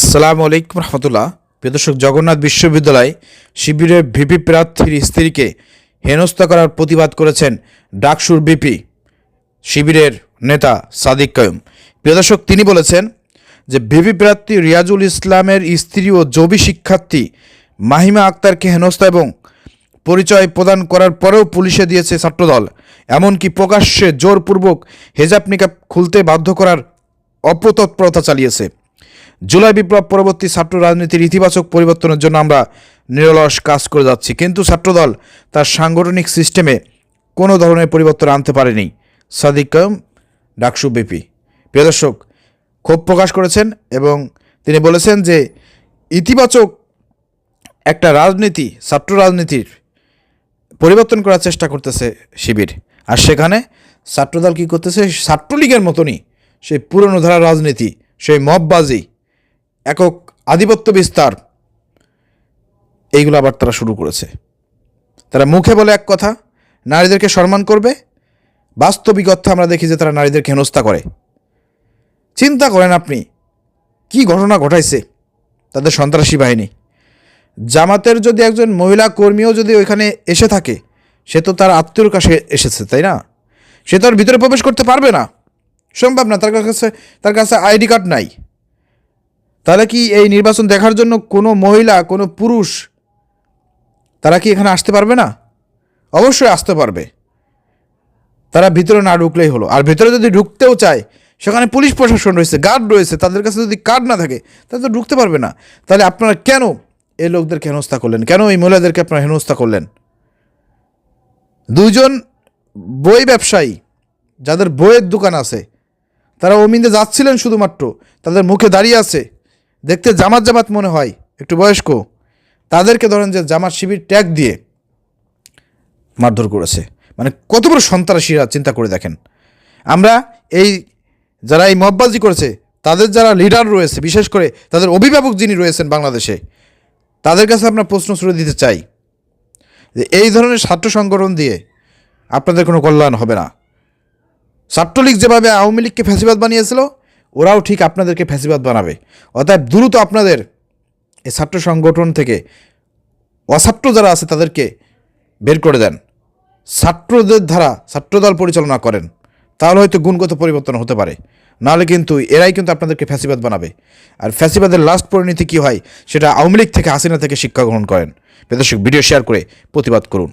আসসালামু আলাইকুম রহমতুল্লাহ। প্রিয় দর্শক, জগন্নাথ বিশ্ববিদ্যালয় শিবিরের ভিপি প্রার্থীর স্ত্রীকে হেনস্থা করার প্রতিবাদ করেছেন ডাকসুর বিপি শিবিরের নেতা সাদিক কায়ুম। প্রিয় দর্শক, তিনি বলেছেন যে ভিপি প্রার্থী রিয়াজুল ইসলামের স্ত্রী ও জবি শিক্ষার্থী মাহিমা আক্তারকে হেনস্থা এবং পরিচয় প্রদান করার পরেও পুলিশে দিয়েছে ছাত্রদল। এমনকি প্রকাশ্যে জোরপূর্বক হেজাব নিকাব খুলতে বাধ্য করার অপতৎপরতা চালিয়েছে। জুলাই বিপ্লব পরবর্তী ছাত্র রাজনীতির ইতিবাচক পরিবর্তনের জন্য আমরা নিরলস কাজ করে যাচ্ছি। কিন্তু ছাত্রদল তার সাংগঠনিক সিস্টেমে কোনো ধরনের পরিবর্তন আনতে পারেনি। সাদিক কায়ুম, ডাকসু বিপি। প্রিয় দর্শক, ক্ষোভ প্রকাশ করেছেন এবং তিনি বলেছেন যে ইতিবাচক একটা রাজনীতি, ছাত্র রাজনীতির পরিবর্তন করার চেষ্টা করতেছে শিবির। আর সেখানে ছাত্রদল কী করতেছে? ছাত্রলীগের মতনই সেই পুরনো ধারার রাজনীতি, সেই মববাজি একক আধিপত্য বিস্তার। এইগুলো আবার তারা শুরু করেছে। তারা মুখে বলে এক কথা, নারীদেরকে সম্মান করবে। বাস্তবিক অর্থে আমরা দেখি যে তারা নারীদেরকে হেনস্থা করে। চিন্তা করেন আপনি, কি ঘটনা ঘটাইছে তাদের সন্ত্রাসী বাহিনী? জামাতের যদি একজন মহিলা কর্মীও যদি ওইখানে এসে থাকে, সে তো তার আত্মীয়র কাছে এসেছে, তাই না? সে তো আর ভিতরে প্রবেশ করতে পারবে না। সম্ভব না, তার কাছে তার কাছে আইডি কার্ড নাই। তাহলে কি এই নির্বাচন দেখার জন্য কোনো মহিলা, কোনো পুরুষ, তারা কি এখানে আসতে পারবে না? অবশ্যই আসতে পারবে। তারা ভিতরে না ঢুকলেই হলো। আর ভিতরে যদি ঢুকতেও চায়, সেখানে পুলিশ প্রশাসন রয়েছে, গার্ড রয়েছে, তাদের কাছে যদি কার্ড না থাকে, তাহলে তো ঢুকতে পারবে না। তাহলে আপনারা কেন এই লোকদেরকে হেনস্থা করলেন? কেন এই মহিলাদেরকে আপনারা হেনস্থা করলেন? দুইজন বই ব্যবসায়ী, যাদের বইয়ের দোকান আছে, তারা অমিন্দে যাচ্ছিলেন শুধুমাত্র, তাদের মুখে দাঁড়িয়ে আছে। দেখতে জামাত জামাত মনে হয়, একটু বয়স্ক, তাদেরকে ধরেন যে জামাত শিবির ট্যাগ দিয়ে মারধর করেছে। মানে কত বড় সন্ত্রাসীরা চিন্তা করে দেখেন। আমরা এই যারা এই মববাজি করেছে, তাদের যারা লিডার রয়েছে, বিশেষ করে তাদের অভিভাবক যিনি রয়েছেন বাংলাদেশে, তাদের কাছে আমরা প্রশ্ন ছুড়ে দিতে চাই যে এই ধরনের ছাত্র সংগঠন দিয়ে আপনাদের কোনো কল্যাণ হবে না। ছাত্রলীগ যেভাবে আওয়ামী লীগকে ফ্যাসিবাদ বানিয়েছিল ওরাও ঠিক আপনাদেরকে ফ্যাসিবাদ বানাবে। অতএব দ্রুত আপনাদের এই ছাত্র সংগঠন থেকে অছাত্র যারা আছে তাদেরকে বের করে দেন। ছাত্রদের ধারা ছাত্রদল পরিচালনা করেন, তাহলে হয়তো গুণগত পরিবর্তন হতে পারে। নাহলে কিন্তু এরাই কিন্তু আপনাদেরকে ফ্যাসিবাদ বানাবে। আর ফ্যাসিবাদের লাস্ট পরিণতি কী হয়, সেটা আওয়ামী লীগ থেকে হাসিনা থেকে শিক্ষা গ্রহণ করেন। প্রদর্শক ভিডিও শেয়ার করে প্রতিবাদ করুন।